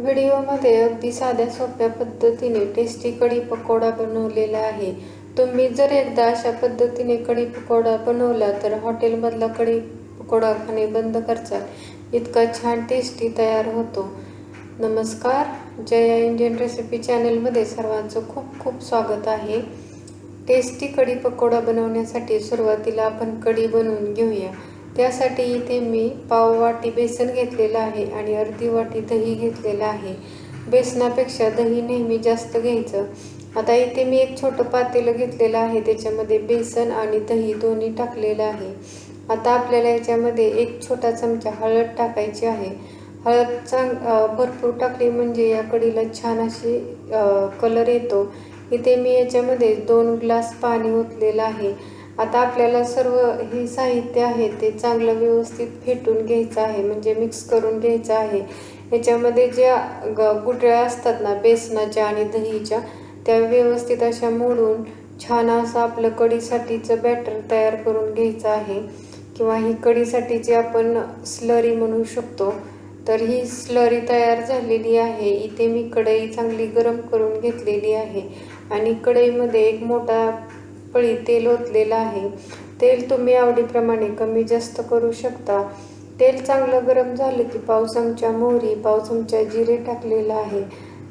व्हिडिओमध्ये अगदी साध्या सोप्या पद्धतीने टेस्टी कढी पकोडा बनवलेला आहे. तुम्ही जर एकदा अशा पद्धतीने कढी पकोडा बनवला तर हॉटेलमधला कढी पकोडा खाणे बंद करचाल. इतका छान टेस्टी तयार होतो. नमस्कार. जया इंडियन रेसिपी चॅनलमध्ये सर्वांचं खूप खूप स्वागत आहे. टेस्टी कढी पकोडा बनवण्यासाठी सुरुवातीला आपण कढी बनवून घेऊया. त्यासाठी इथे मी पाव वाटी बेसन घेतलेलं आहे आणि अर्धी वाटी दही घेतलेलं आहे. बेसनापेक्षा दही नेहमी जास्त घ्यायचं. आता इथे मी एक छोटं पातेलं घेतलेलं आहे त्याच्यामध्ये बेसन आणि दही दोन्ही टाकलेलं आहे. आता आपल्याला याच्यामध्ये एक छोटा चमचा हळद टाकायची आहे. हळद चांग भरपूर टाकली म्हणजे या कडीला छान अशी कलर येतो. इथे मी याच्यामध्ये दोन ग्लास पाणी ओतलेलं आहे. आता आपल्याला सर्व हे साहित्य आहे ते चांगलं व्यवस्थित फेटून घ्यायचं आहे म्हणजे मिक्स करून घ्यायचं आहे. याच्यामध्ये ज्या ग गुटळ्या असतात ना बेसनाच्या आणि दहीच्या त्या व्यवस्थित अशा मोडून छान असं आपलं कढीसाठीचं बॅटर तयार करून घ्यायचं आहे. किंवा ही कढीसाठीची आपण स्लरी म्हणू शकतो. तर ही स्लरी तयार झालेली आहे. इथे मी कढई चांगली गरम करून घेतलेली आहे. आणि कढईमध्ये एक मोठा पळी तेल ओतलेलं आहे. तेल तुम्ही आवडीप्रमाणे कमी जास्त करू शकता. तेल चांगलं गरम झालं की पाव चमचा मोहरी पाव चमचा जिरे टाकलेलं आहे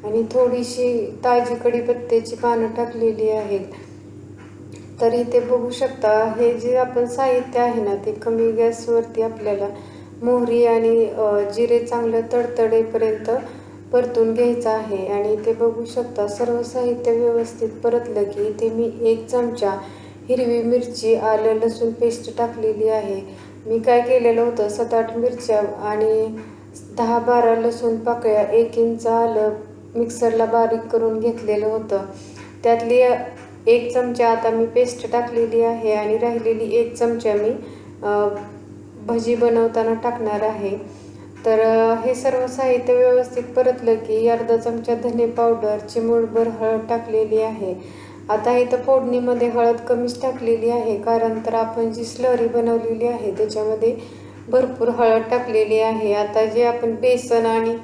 आणि थोडीशी ताजी कढीपत्त्याची पानं टाकलेली आहेत. तर इथे बघू शकता हे जे आपण साहित्य आहे ना ते कमी गॅसवरती आपल्याला मोहरी आणि जिरे चांगलं तडतडेपर्यंत परतून घ्यायचं आहे आणि इथे बघू शकता. सर्व साहित्य व्यवस्थित परतलं की इथे मी एक चमचा हिरवी मिरची आलं लसूण पेस्ट टाकलेली आहे. मी काय केलेलं होतं? सात आठ मिरच्या आणि दहा बारा लसूण पाकळ्या एक इंच आलं मिक्सरला बारीक करून घेतलेलं होतं. त्यातली एक चमचा आता मी पेस्ट टाकलेली आहे आणि राहिलेली एक चमचा मी भजी बनवताना टाकणार आहे. तर हे सर्व साहित्य व्यवस्थित परतलं की अर्धा चमचा धने पावडर चिमूटभर हळद टाकलेली आहे. आता इथं फोडणीमध्ये हळद कमीच टाकलेली आहे कारण तर आपण जी स्लरी बनवलेली आहे त्याच्यामध्ये भरपूर हळद टाकलेली आहे. आता जे आपण बेसन आणि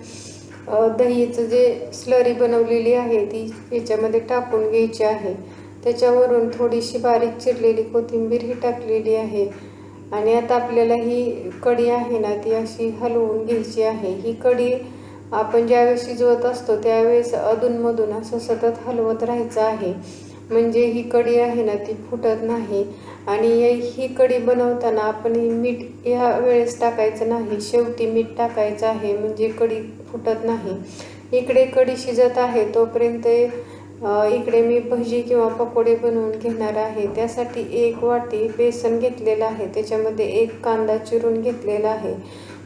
दहीचं जे स्लरी बनवलेली आहे ती याच्यामध्ये टाकून घ्यायची आहे. त्याच्यावरून थोडीशी बारीक चिरलेली कोथिंबीर ही टाकलेली आहे. आणि आता आपल्याला ही कढी आहे ना ती अशी हलवून घ्यायची आहे. ही कढी आपण ज्यावेळेस शिजवत असतो त्यावेळेस अधूनमधून असं सतत हलवत राहायचं आहे. म्हणजे ही कढी आहे ना ती फुटत नाही. आणि ही कढी बनवताना आपण ही मीठ या वेळेस टाकायचं नाही. शेवटी मीठ टाकायचं आहे म्हणजे कढी फुटत नाही. इकडे कढी शिजत आहे तोपर्यंत इकडे मी भजी किंवा पकोडे बनवून घेणार आहे. त्यासाठी एक वाटी बेसन घेतलेलं आहे. त्याच्यामध्ये एक कांदा चिरून घेतलेला आहे.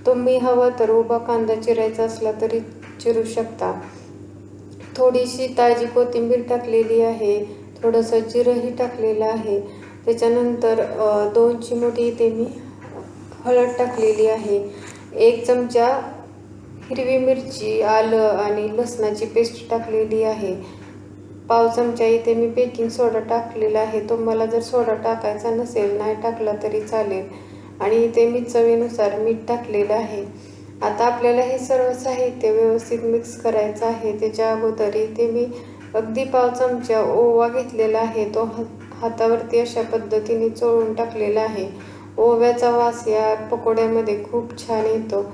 तुम्ही हवं तर उभा कांदा चिरायचा असला तरी चिरू शकता. थोडीशी ताजी कोथिंबीर टाकलेली आहे. थोडंसं जिरंही टाकलेलं आहे. त्याच्यानंतर दोन चिमोटी इथे मी हळद टाकलेली आहे. एक चमचा हिरवी मिरची आलं आणि लसणाची पेस्ट टाकलेली आहे. पाव चमचा इथे मी बेकिंग सोडा टाकलेला आहे. तुम्हाला जर सोडा टाकायचा नसेल नाही टाकला तरी चालेल. आणि इथे मी चवीनुसार मीठ टाकलेलं आहे. आता आपल्याला हे सर्व साहित्य व्यवस्थित मिक्स करायचं आहे. त्याच्या अगोदर इथे मी अगदी पाव चमचा ओवा घेतलेला आहे. तो हातावरती अशा पद्धतीने चोळून टाकलेला आहे. ओव्याचा वास या पकोड्यामध्ये खूप छान येतो.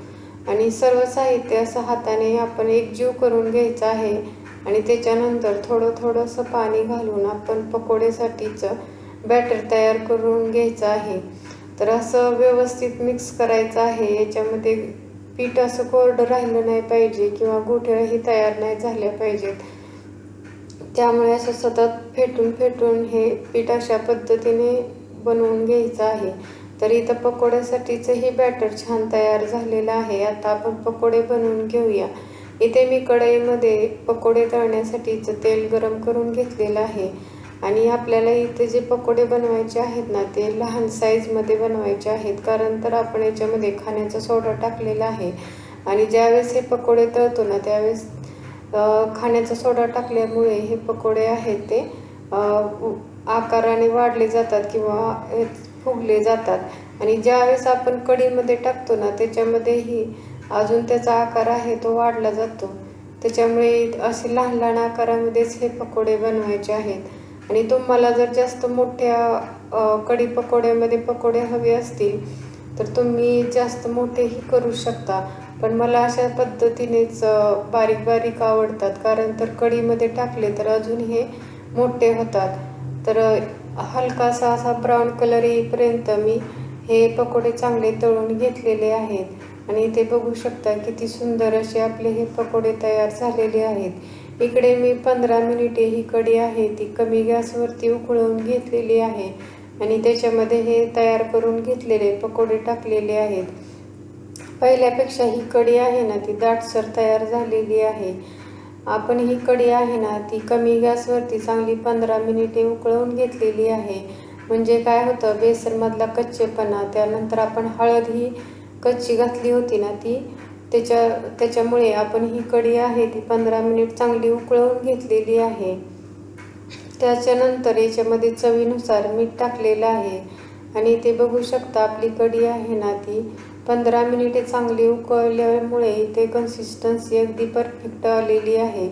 आणि सर्व साहित्य असं हाताने आपण एकजीव करून घ्यायचं आहे. आणि त्याच्यानंतर थोडं थोडंसं पाणी घालून आपण पकोड्यासाठीचं बॅटर तयार करून घ्यायचं आहे. तर असं व्यवस्थित मिक्स करायचं आहे. याच्यामध्ये पीठ असं कोरडं राहिलं नाही पाहिजे किंवा गोठ्याही तयार नाही झाल्या पाहिजेत. त्यामुळे असं सतत फेटून फेटून हे पीठ अशा पद्धतीने बनवून घ्यायचं आहे. तर इथं पकोड्यासाठीचं हे बॅटर छान तयार झालेलं आहे. आता आपण पकोडे बनवून घेऊया. इथे मी कढईमध्ये पकोडे तळण्यासाठीचं तेल गरम करून घेतलेलं आहे. आणि आपल्याला इथे जे पकोडे बनवायचे आहेत ना ते लहान साईजमध्ये बनवायचे आहेत. कारण तर आपण याच्यामध्ये खाण्याचा सोडा टाकलेला आहे. आणि ज्यावेळेस हे पकोडे तळतो ना त्यावेळेस खाण्याचा सोडा टाकल्यामुळे हे पकोडे आहेत ते आकाराने वाढले जातात किंवा फुगले जातात. आणि ज्यावेळेस आपण कढीमध्ये टाकतो ना त्याच्यामध्येही अजून त्याचा आकार आहे तो वाढला जातो. त्याच्यामुळे असे लहान लहान आकारामध्येच हे पकोडे बनवायचे आहेत. आणि तुम्हाला जर जास्त मोठ्या कढी पकोड्यामध्ये पकोडे हवे असतील तर तुम्ही जास्त मोठेही करू शकता. पण मला अशा पद्धतीनेच बारीक बारीक आवडतात. कारण तर कढीमध्ये टाकले तर अजून हे मोठे होतात. तर हलकासा असा ब्राऊन कलर येईपर्यंत मी हे पकोडे चांगले तळून घेतलेले आहेत. आणि इथे बघू शकता किती सुंदर असे आपले हे पकोडे तयार झालेले आहेत. इकडे मी पंधरा मिनिटे ही कढी आहे ती कमी गॅसवरती उकळवून घेतलेली आहे. आणि त्याच्यामध्ये हे तयार करून घेतलेले पकोडे टाकलेले आहेत. पहिल्यापेक्षा ही कढी आहे ना ती दाटसर तयार झालेली आहे. आपण ही कढी आहे ना ती कमी गॅसवरती चांगली पंधरा मिनिटे उकळवून घेतलेली आहे. म्हणजे काय होतं बेसनमधला कच्चेपणा त्यानंतर आपण हळद ही कच्ची घातली होती ना ती त्याच्या त्याच्यामुळे आपण ही कढी आहे ती पंधरा मिनिट चांगली उकळवून घेतलेली आहे. त्याच्यानंतर याच्यामध्ये चवीनुसार मीठ टाकलेलं आहे. आणि ते बघू शकता आपली कढी आहे ना ती पंधरा मिनिटे चांगली उकळल्यामुळे ते कन्सिस्टन्सी अगदी परफेक्ट आलेली आहे.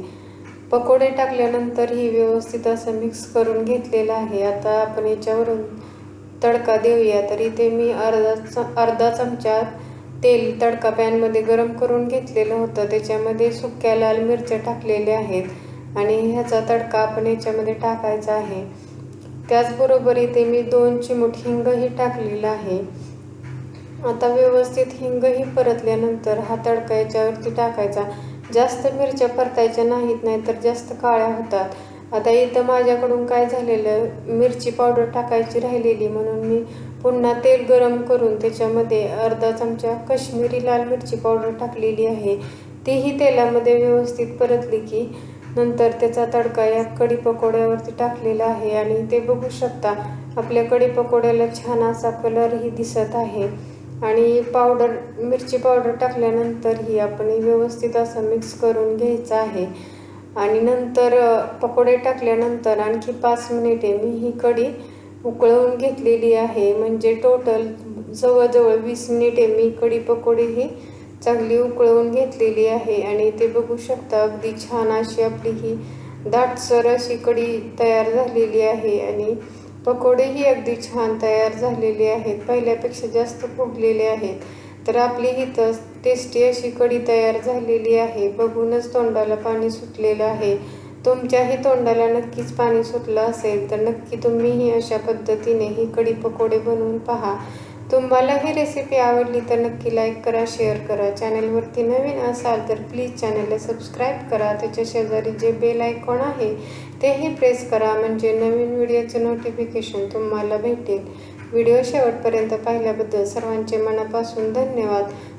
पकोडे टाकल्यानंतर ही व्यवस्थित असं मिक्स करून घेतलेलं आहे. आता आपण याच्यावरून तडका देऊया. तर इथे मी अर्धा च अर्धा चमचा तेल तडका पॅनमध्ये गरम करून घेतलेलं होतं. त्याच्यामध्ये सुक्या लाल मिरच्या टाकलेल्या आहेत आणि ह्याचा तडका आपण याच्यामध्ये टाकायचा आहे. त्याचबरोबर इथे मी दोन चिमूट हिंगही टाकलेला आहे. आता व्यवस्थित हिंगही परतल्यानंतर हा तडका याच्यावरती टाकायचा. जास्त मिरच्या परतायच्या नाहीत नाही तर जास्त काळ्या होतात. आता इथं माझ्याकडून काय झालेलं मिरची पावडर टाकायची राहिलेली म्हणून मी पुन्हा तेल गरम करून त्याच्यामध्ये अर्धा चमचा कश्मीरी लाल मिरची पावडर टाकलेली आहे. तीही तेलामध्ये व्यवस्थित परतली की नंतर त्याचा तडका या कढी पकोड्यावरती टाकलेला आहे आणि ते बघू शकता आपल्या कढी पकोड्याला छान असा कलरही दिसत आहे. आणि पावडर मिरची पावडर टाकल्यानंतर ही आपण व्यवस्थित असं मिक्स करून घ्यायचं आहे. आणि नंतर पकोडे टाकल्यानंतर आणखी पाच मिनिटे मी ही कढी उकळवून घेतलेली आहे. म्हणजे टोटल जवळजवळ वीस मिनिटे मी कढी पकोडी ही चांगली उकळवून घेतलेली आहे. आणि ते बघू शकता अगदी छान अशी आपली ही दाटसर अशी कढी तयार झालेली आहे. आणि पकोडेही अगदी छान तयार झालेले आहेत. पहिल्यापेक्षा जास्त फुगलेले आहेत. तर आपली ही तर टेस्टी अशी कढी तयार झालेली आहे. बघूनच तोंडाला पाणी सुटलेलं आहे. तुमच्याही तोंडाला नक्कीच पाणी सुटलं असेल तर नक्की तुम्हीही अशा पद्धतीने ही कढी पकोडे बनवून पहा. तुम्हाला ही रेसिपी आवडली तर नक्की लाईक करा शेअर करा. चॅनलवरती नवीन असाल तर प्लीज चॅनलला सबस्क्राईब करा. त्याच्या शेजारी जे बेल आयकॉन आहे तेही प्रेस करा. म्हणजे नवीन व्हिडिओचं नोटिफिकेशन तुम्हाला भेटेल. व्हिडिओ शेवटपर्यंत पाहिल्याबद्दल सर्वांचे मनापासून धन्यवाद.